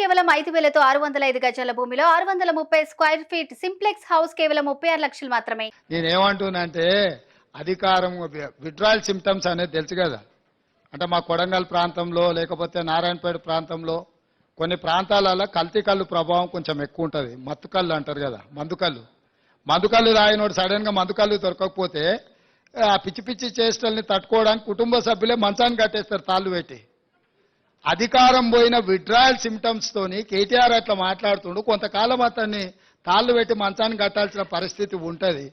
కేవలం ఐదు వేలతో ఆరు వందల ఐదు గజాల భూమిలో ఆరు వందల ముప్పై స్క్వేర్ ఫీట్ సింప్లెక్స్ హౌస్ కేవలం ముప్పై ఆరు లక్షలు మాత్రమే. నేనేమంటున్నానంటే అధికారం విడ్రాయల్ సిమ్టమ్స్ అనేది తెలుసు కదా. అంటే మా కొడంగల్ ప్రాంతంలో లేకపోతే నారాయణపేట ప్రాంతంలో కొన్ని ప్రాంతాలలో కల్తీ కళ్ళు ప్రభావం కొంచెం ఎక్కువ ఉంటుంది మత్తుకళ్ళు అంటారు కదా మందుకల్లు మందుకల్లు రాయినోడు సడన్గా మందుకల్లు దొరకకపోతే ఆ పిచ్చి పిచ్చి చేష్టల్ని తట్టుకోవడానికి కుటుంబ సభ్యులే మంచాన్ని కట్టేస్తారు తాళ్ళు పెట్టి అధికారం పోయిన విడ్రాయల్ సిమ్టమ్స్ తోని కేటీఆర్ అట్లా మాట్లాడుతుండు. కొంతకాలం అతన్ని తాళ్ళు పెట్టి మంచాన్ని కట్టాల్సిన పరిస్థితి ఉంటుంది.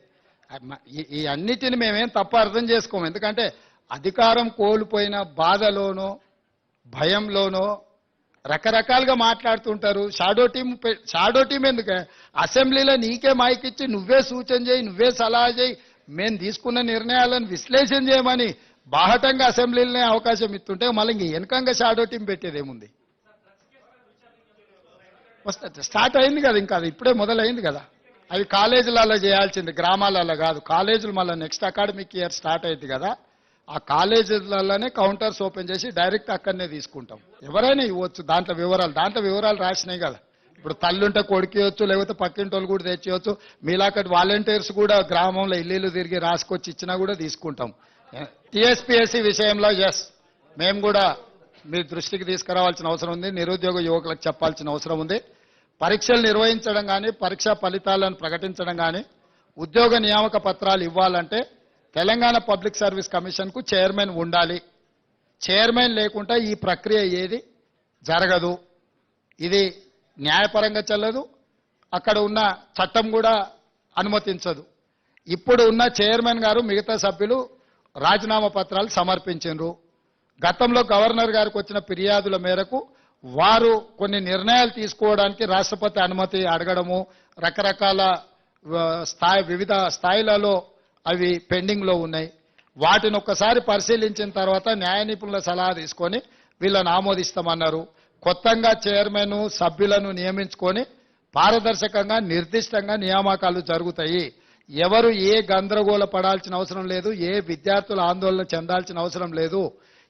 ఈ- అన్నిటిని మేమేం తప్ప అర్థం చేసుకోము. ఎందుకంటే అధికారం కోల్పోయిన బాధలోనో భయంలోనో రకరకాలుగా మాట్లాడుతుంటారు. షాడో టీం షాడో టీం ఎందుకు? అసెంబ్లీలో నీకే మైక్ ఇచ్చి నువ్వే సూచన చేయి నువ్వే సలహా చేయి. మేము తీసుకున్న నిర్ణయాలను విశ్లేషణ చేయమని బాహటంగా అసెంబ్లీలనే అవకాశం ఇస్తుంటే మళ్ళీ వెనకంగా షాడో టీం పెట్టేదేముంది? వస్తా స్టార్ట్ అయింది కదా ఇంకా అది. ఇప్పుడే మొదలైంది కదా. అవి కాలేజీలలో చేయాల్సింది గ్రామాలలో కాదు. కాలేజీలు మళ్ళీ నెక్స్ట్ అకాడమిక్ ఇయర్ స్టార్ట్ అయింది కదా. ఆ కాలేజీలలోనే కౌంటర్స్ ఓపెన్ చేసి డైరెక్ట్ అక్కడనే తీసుకుంటాం. ఎవరైనా ఇవ్వచ్చు దాంట్లో వివరాలు. దాంట్లో వివరాలు రాసినాయి కదా. ఇప్పుడు తల్లుంటే కొడుకేయచ్చు లేకపోతే పక్కింటి వాళ్ళు కూడా తెచ్చేయచ్చు మీలాకటి వాలంటీర్స్ కూడా గ్రామంలో ఇల్లు తిరిగి రాసుకొచ్చి ఇచ్చినా కూడా తీసుకుంటాం. టీఎస్పీఎస్సీ విషయంలో ఎస్ మేము కూడా మీ దృష్టికి తీసుకురావాల్సిన అవసరం ఉంది. నిరుద్యోగ యువకులకు చెప్పాల్సిన అవసరం ఉంది. పరీక్షలు నిర్వహించడం కానీ పరీక్షా ఫలితాలను ప్రకటించడం కానీ ఉద్యోగ నియామక పత్రాలు ఇవ్వాలంటే తెలంగాణ పబ్లిక్ సర్వీస్ కమిషన్కు చైర్మన్ ఉండాలి. చైర్మన్ లేకుండా ఈ ప్రక్రియ ఏది జరగదు. ఇది న్యాయపరంగా చెల్లదు. అక్కడ ఉన్న చట్టం కూడా అనుమతించదు. ఇప్పుడు ఉన్న చైర్మన్ గారు మిగతా సభ్యులు రాజీనామా పత్రాలు సమర్పించారు గతంలో గవర్నర్ గారికి వచ్చిన ఫిర్యాదుల మేరకు వారు కొన్ని నిర్ణయాలు తీసుకోవడానికి రాష్ట్రపతి అనుమతి అడగడము రకరకాల స్థాయి వివిధ స్థాయిలలో అవి పెండింగ్లో ఉన్నాయి. వాటిని ఒక్కసారి పరిశీలించిన తర్వాత న్యాయ నిపుణుల సలహా తీసుకొని వీళ్ళని ఆమోదిస్తామన్నారు. కొత్తగా చైర్మన్ సభ్యులను నియమించుకొని పారదర్శకంగా నిర్దిష్టంగా నియామకాలు జరుగుతాయి. ఎవరు ఏ గందరగోళ పడాల్సిన అవసరం లేదు ఏ విద్యార్థులు ఆందోళన చెందాల్సిన అవసరం లేదు.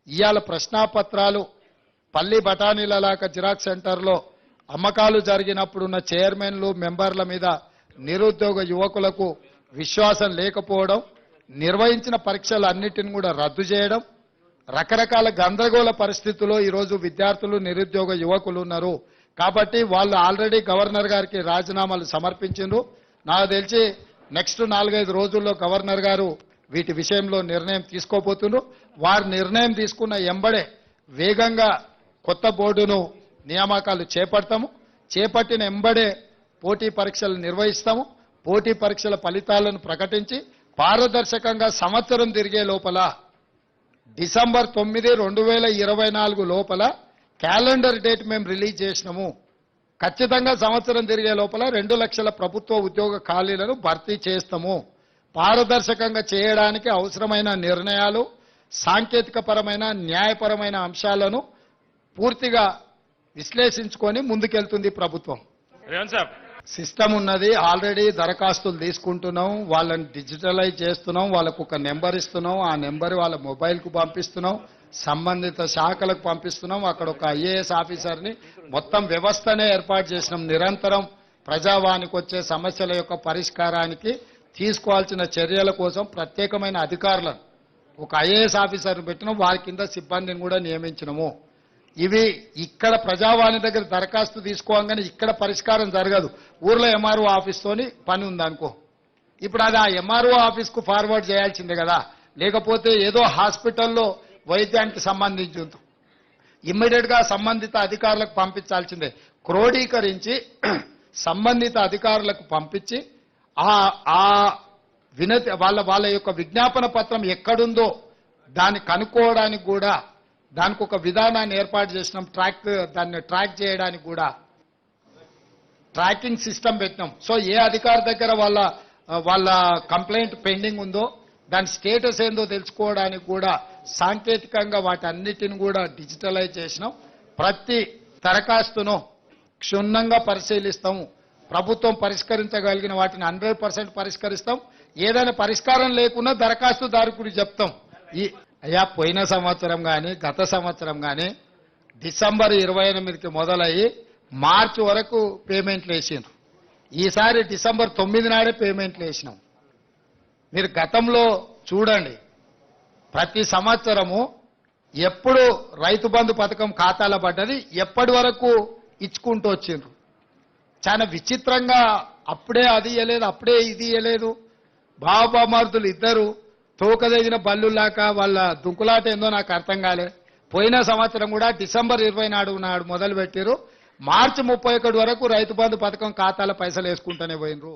ఇవాళ ప్రశ్నాపత్రాలు పల్లి బఠానీలలాక జిరాక్స్ సెంటర్లో అమ్మకాలు జరిగినప్పుడు ఉన్న చైర్మన్లు మెంబర్ల మీద నిరుద్యోగ యువకులకు విశ్వాసం లేకపోవడం నిర్వహించిన పరీక్షలు అన్నిటిని కూడా రద్దు చేయడం రకరకాల గందరగోళ పరిస్థితుల్లో ఈరోజు విద్యార్థులు నిరుద్యోగ యువకులు ఉన్నారు. కాబట్టి వాళ్ళు ఆల్రెడీ గవర్నర్ గారికి రాజీనామాలు సమర్పించారు నాకు తెలిసి నెక్స్ట్ నాలుగైదు రోజుల్లో గవర్నర్ గారు వీటి విషయంలో నిర్ణయం తీసుకోబోతున్నారు. వారు నిర్ణయం తీసుకున్న ఎంబడే వేగంగా కొత్త బోర్డును నియామకాలు చేపడతాము. చేపట్టిన ఎంబడే పోటీ పరీక్షలు నిర్వహిస్తాము. పోటీ పరీక్షల ఫలితాలను ప్రకటించి పారదర్శకంగా సంవత్సరం తిరిగే లోపల డిసెంబర్ తొమ్మిది రెండు వేల ఇరవై నాలుగు లోపల క్యాలెండర్ డేట్ మేము రిలీజ్ చేసినాము. ఖచ్చితంగా సంవత్సరం తిరిగే లోపల రెండు లక్షల ప్రభుత్వ ఉద్యోగ ఖాళీలను భర్తీ చేస్తాము. పారదర్శకంగా చేయడానికి అవసరమైన నిర్ణయాలు సాంకేతికపరమైన న్యాయపరమైన అంశాలను పూర్తిగా విశ్లేషించుకొని ముందుకెళ్తుంది ప్రభుత్వం. సిస్టమ్ ఉన్నది ఆల్రెడీ దరఖాస్తులు తీసుకుంటున్నాం వాళ్ళని డిజిటలైజ్ చేస్తున్నాం వాళ్ళకు ఒక నెంబర్ ఇస్తున్నాం ఆ నెంబర్ వాళ్ళ మొబైల్కు పంపిస్తున్నాం. సంబంధిత శాఖలకు పంపిస్తున్నాం. అక్కడ ఒక ఐఏఎస్ ఆఫీసర్ని మొత్తం వ్యవస్థనే ఏర్పాటు చేసినాం. నిరంతరం ప్రజావానికి వచ్చే సమస్యల యొక్క పరిష్కారానికి తీసుకోవాల్సిన చర్యల కోసం ప్రత్యేకమైన అధికారులను ఒక ఐఏఎస్ ఆఫీసర్ని పెట్టినాం. వారి కింద సిబ్బందిని కూడా నియమించినము. ఇవి ఇక్కడ ప్రజావాణి దగ్గర దరఖాస్తు తీసుకోగానే ఇక్కడ పరిష్కారం జరగదు. ఊర్లో ఎంఆర్ఓ ఆఫీస్తోని పని ఉందనుకో ఇప్పుడు అది ఆ ఎంఆర్ఓ ఆఫీస్కు ఫార్వర్డ్ చేయాల్సిందే కదా. లేకపోతే ఏదో హాస్పిటల్లో వైద్యానికి సంబంధించి ఇమ్మీడియట్గా సంబంధిత అధికారులకు పంపించాల్సిందే. క్రోడీకరించి సంబంధిత అధికారులకు పంపించి ఆ ఆ వినతి వాళ్ళ వాళ్ళ యొక్క విజ్ఞాపన పత్రం ఎక్కడుందో దాన్ని కనుక్కోవడానికి కూడా దానికి ఒక విధానాన్ని ఏర్పాటు చేసినాం. ట్రాక్ దాన్ని ట్రాక్ చేయడానికి కూడా ట్రాకింగ్ సిస్టమ్ పెట్టినాం. సో ఏ అధికారి దగ్గర వాళ్ళ వాళ్ళ కంప్లైంట్ పెండింగ్ ఉందో దాని స్టేటస్ ఏందో తెలుసుకోవడానికి కూడా సాంకేతికంగా వాటన్నిటిని కూడా డిజిటలైజ్ చేసినాం. ప్రతి దరఖాస్తును క్షుణ్ణంగా పరిశీలిస్తాము ప్రభుత్వం పరిష్కరించగలిగిన వాటిని హండ్రెడ్ పర్సెంట్ పరిష్కరిస్తాం. ఏదైనా పరిష్కారం లేకున్నా దరఖాస్తుదారుకుడు చెప్తాం. ఈ అయ్యా పోయిన సంవత్సరం కానీ గత సంవత్సరం కానీ డిసెంబర్ ఇరవై ఎనిమిదికి మొదలయ్యి మార్చి వరకు పేమెంట్లు వేసిండ్రు. ఈసారి డిసెంబర్ తొమ్మిది నాడే పేమెంట్లు వేసినాం. మీరు గతంలో చూడండి. ప్రతి సంవత్సరము ఎప్పుడు రైతు బంధు పథకం ఖాతాలో పడ్డది ఎప్పటి వరకు ఇచ్చుకుంటూ వచ్చిండ్రు. చాలా విచిత్రంగా అప్పుడే అది ఇయ్యలేదు అప్పుడే ఇది ఇయ్యలేదు. బాబామార్దులు ఇద్దరు తోకదగిన బల్లులాక వాళ్ళ దుంకులాట ఏందో నాకు అర్థం కాలే. పోయిన సంవత్సరం కూడా డిసెంబర్ ఇరవై నాడు నాడు మొదలు పెట్టారు మార్చి ముప్పై ఒకటి వరకు రైతు బంధు పథకం ఖాతాల పైసలు వేసుకుంటూనే పోయినరు